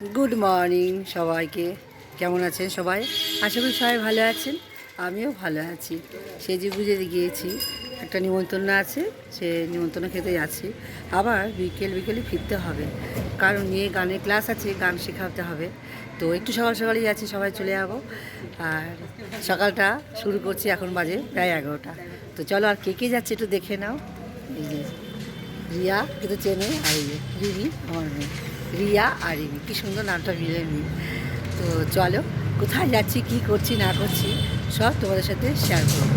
Good morning সবাইকে। কেমন আছেন সবাই? আশা করি সবাই ভালো আছেন। আমিও ভালো আছি। সেজে গুজে গিয়েছি। একটা নিমন্ত্রণ আছে, সে নিমন্ত্রণ খেতে যাচ্ছি। আবার বিকেল বিকেলে ফিরতে হবে। কারণ নিয়ে গানের ক্লাস আছে, গান শেখাতে হবে। তো একটু সকাল সকালই যাচ্ছি, সবাই চলে যাব। আর সকালটা শুরু করছি এখন বাজে প্রায় এগারোটা। তো চলো আর কে কে যাচ্ছে একটু দেখে নাও। এই যে রিয়া কিন্তু চেনে, আর এই যে রিমি আমার মেয়ে। রিয়া আর রিমি। কী সুন্দর নামটা মিলে মি তো চলো, কোথায় যাচ্ছি, কি করছি, না করছি, সব তোমাদের সাথে শেয়ার করব।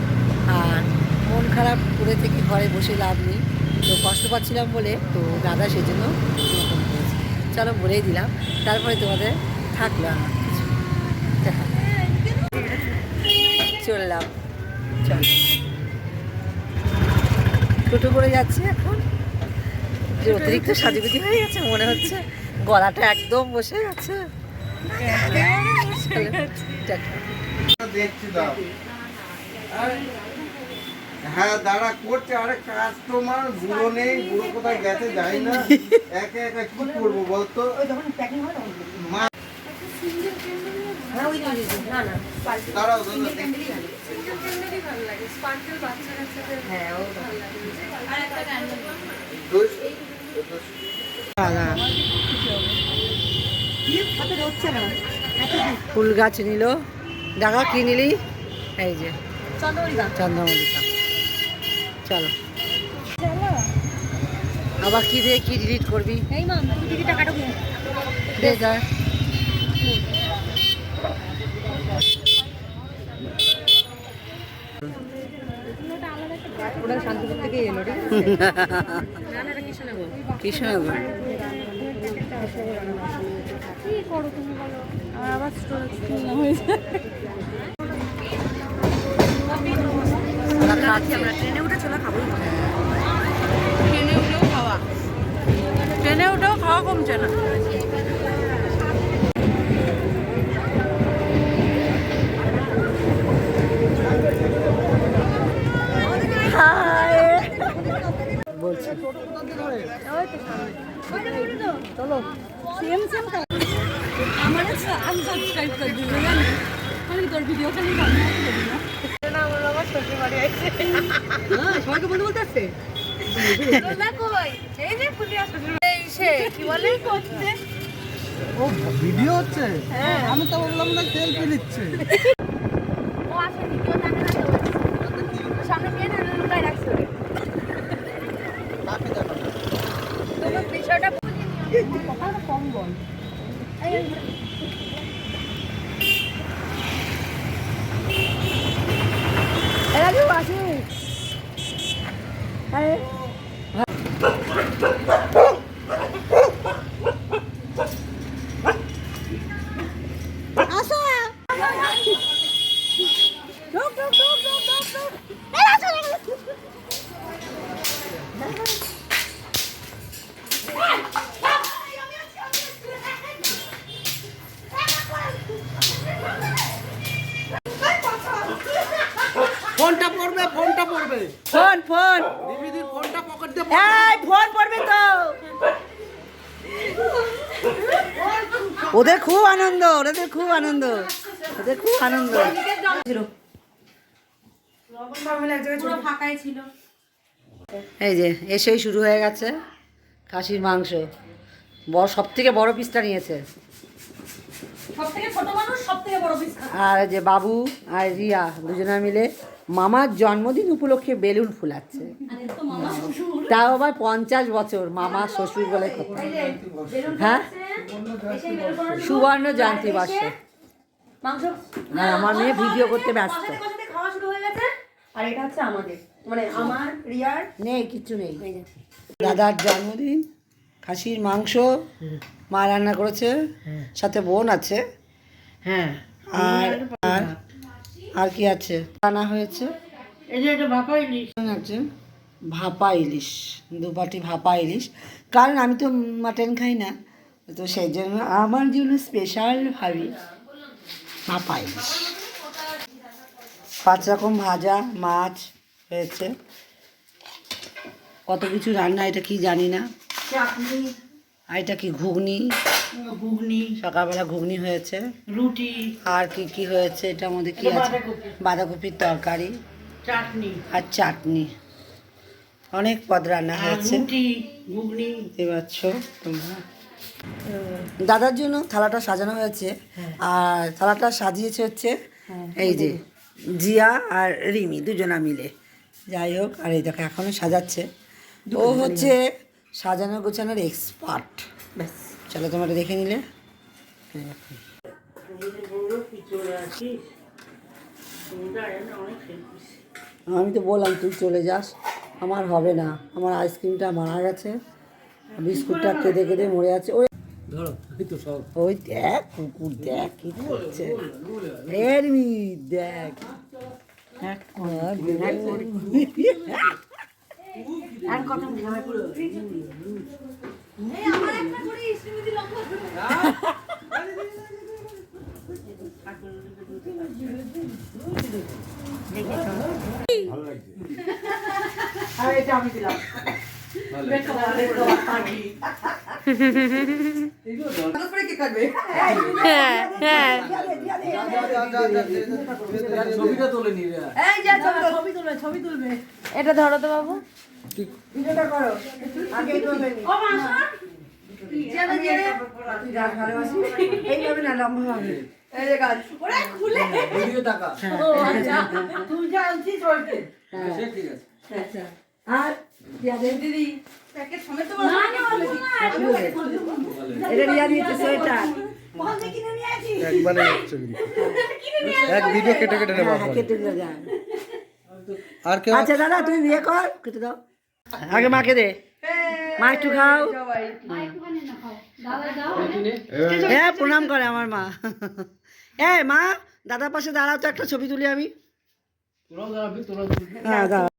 আর মন খারাপ করে থেকে ঘরে বসে লাভ নেই। তো কষ্ট পাচ্ছিলাম বলে তো দাদা সেজন্য চলো বলেই দিলাম, তারপরে তোমাদের থাকল আমার কিছু। চললাম। চল। টোটো করে যাচ্ছি এখন। যে অতিরিক্ত সাজুগুজি হয়ে গেছে, মনে হচ্ছে। গলাটা একদম বসে দাও। হ্যাঁ দাঁড়া করছে আরে কাস্টমার বুড়ো নেই বুড়ো কোথায় গেছে যাই না। একে একা কি করব বলতো? মা দাঁড়াও দাঁড়াও ফুল গাছ নিল। ডাকা কি নিলি? এই যে চন্দ্রমল্লিকা চলো। আবার কি দিয়ে কি ডিলিট করবি? দে যা। শান্তিপুর থেকে এলো কৃষ্ণনগর কি করো তুমি বলো আমার আবার স্টোরেজ হয়ে যায় আমরা ট্রেনে উঠে চলে খাবোই ট্রেনে উঠেও খাওয়া ট্রেনে উঠেও খাওয়া কমছে না বলছি চলো। সেম সেম আমার আনসাবস্ক্রাইব করে জানি আমি তোর ভিডিও খালি বানিয়ে দিবি না হ্যাঁ সবাইকে বলতে বলতে আসছে। ও ভিডিও হচ্ছে? আমি তো বললাম না সেলফি নিচ্ছে। কথাটা কম বল এরা কেউ আসে Ah! ফোনটা পড়বে ফোনটা পড়বে। Phone phone. দিদির ফোনটা পকেট দিয়ে এই ফোন পড়বে তো। ওদের খুব আনন্দ ওদের খুব আনন্দ ওদের খুব আনন্দ। এই যে এসেই শুরু হয়ে গেছে খাসির মাংস। বড় সব থেকে বড় পিসটা নিয়েছে। আর এই যে বাবু আর রিয়া দুজনে মিলে মামার জন্মদিন উপলক্ষে বেলুন ফুলাচ্ছে। তো তাও আবার পঞ্চাশ বছর মামা শ্বশুর বলে কথা। হ্যাঁ? সুবর্ণ জয়ন্তী বর্ষ। আর আমার মেয়ে ভিডিও করতে ব্যস্ত। কষাতে কষাতে খাওয়া শুরু হয়ে গেছে। আর এটা হচ্ছে আমাদের। মানে আমার রিয়ার। নেই কিচ্ছু নেই। দাদার জন্মদিন খাসির মাংস মা রান্না করেছে সাথে বোন আছে। হ্যাঁ। আর আর আর কি আছে? রান্না হয়েছে। এই যে এটা ভাপা ইলিশ। আছে ভাপা ইলিশ দু বাটি ভাপা ইলিশ। কারণ আমি তো মাটন খাই না, তো সেই জন্য আমার জন্য স্পেশাল ভাবি ভাপা ইলিশ। পাঁচ রকম ভাজা, মাছ হয়েছে। কত কিছু রান্না, এটা কি জানি না। চাটনি। আর এটা কি ঘুগনি? ঘুগনি। সকালবেলা ঘুগনি হয়েছে। রুটি। আর কি কি হয়েছে? এটার মধ্যে কি আছে? বাঁধাকপির তরকারি। চাটনি। আর চাটনি। অনেক পদ রান্না হয়েছে। রুটি ঘুগনি। দেখতে পাচ্ছ তোমরা। দাদার জন্য থালাটা সাজানো হয়েছে। আর থালাটা সাজিয়েছে হচ্ছে এই যে জিয়া আর রিমি দুজনা মিলে। যাই হোক আর এই দেখো এখনও সাজাচ্ছে। ও হচ্ছে সাজানো গোছানোর এক্সপার্ট। ব্যাস। চলো তোমরা দেখে নিলে। হ্যাঁ। আমি তো বললাম তুই চলে যাস। আমার হবে না। আমার আইসক্রিমটা মারা গেছে বিস্কুটটা কেঁদে কেঁদে মরে আছে। ওই ওই দেখ কুকুর দেখ কি করছে। এরমি দেখ। আর এই আমার একটা করে স্মৃতি লম্বা করে এটা ধরো তো বাবু এইভাবে না লম্বা হবে তুই যা আনছিস ওইটা আর দিদি। প্যাকেট সমেত তো না না এটা রিয়া দিয়েছে সোয়েটার বলতে কিনে নিয়ে আসি একবারে হচ্ছে কিন্তু। এক ভিডিও কেটে কেটে নেব হ্যাঁ কেটে আর কেউ আচ্ছা দাদা তুই বিয়ে কর কেটে দাও আগে মাকে দে মা একটু খাও হ্যাঁ প্রণাম করে আমার মা এ মা দাদার পাশে দাঁড়াও তো একটা ছবি তুলি আমি হ্যাঁ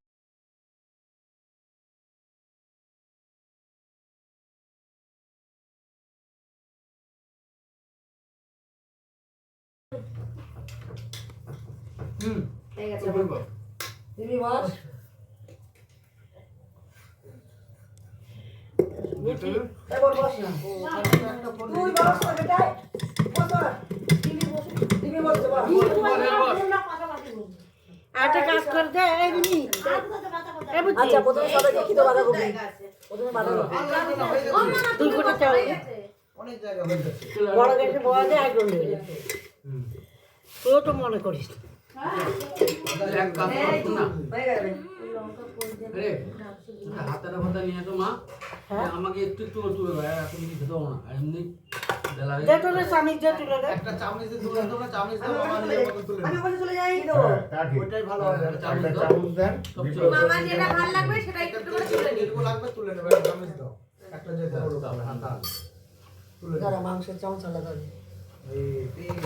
তুমি এবার বস না। তুই বস না বেটা। বস না। তুমি বস একটা কাজ করে দে এই রিমি আচ্ছা প্রথমে সবাইকে কি? তো বাধা করবি প্রথমে বাধা করবি দুই কোটি চাল অনেক জায়গা বড় গেছে। বড় দে একদম তো মনে করিস। হাতাটা ফাতা নিয়ে আসো মা আমাকে একটু একটু তুলে দেয় এখন কিছু খেতে হবে না আর এমনি বেলা হয়ে দে তোর স্বামী দে তুলে দে একটা চামচে তুলে দাও না চামচ দাও আমার নিয়ে মতো তুলে আমি ওখানে চলে যাই তো ওইটাই ভালো হবে চামচ দাও। চামচ দেন সব চলে যাবে। আমার যেটা ভালো লাগবে সেটা একটু করে তুলে নিই যেটুকু লাগবে তুলে নেবে একটা চামচ দাও একটা যেতে বড় হবে হাতা তুলে দাও দাঁড়া মাংসের চামচ আলাদা হবে এই এই খুবই দেখা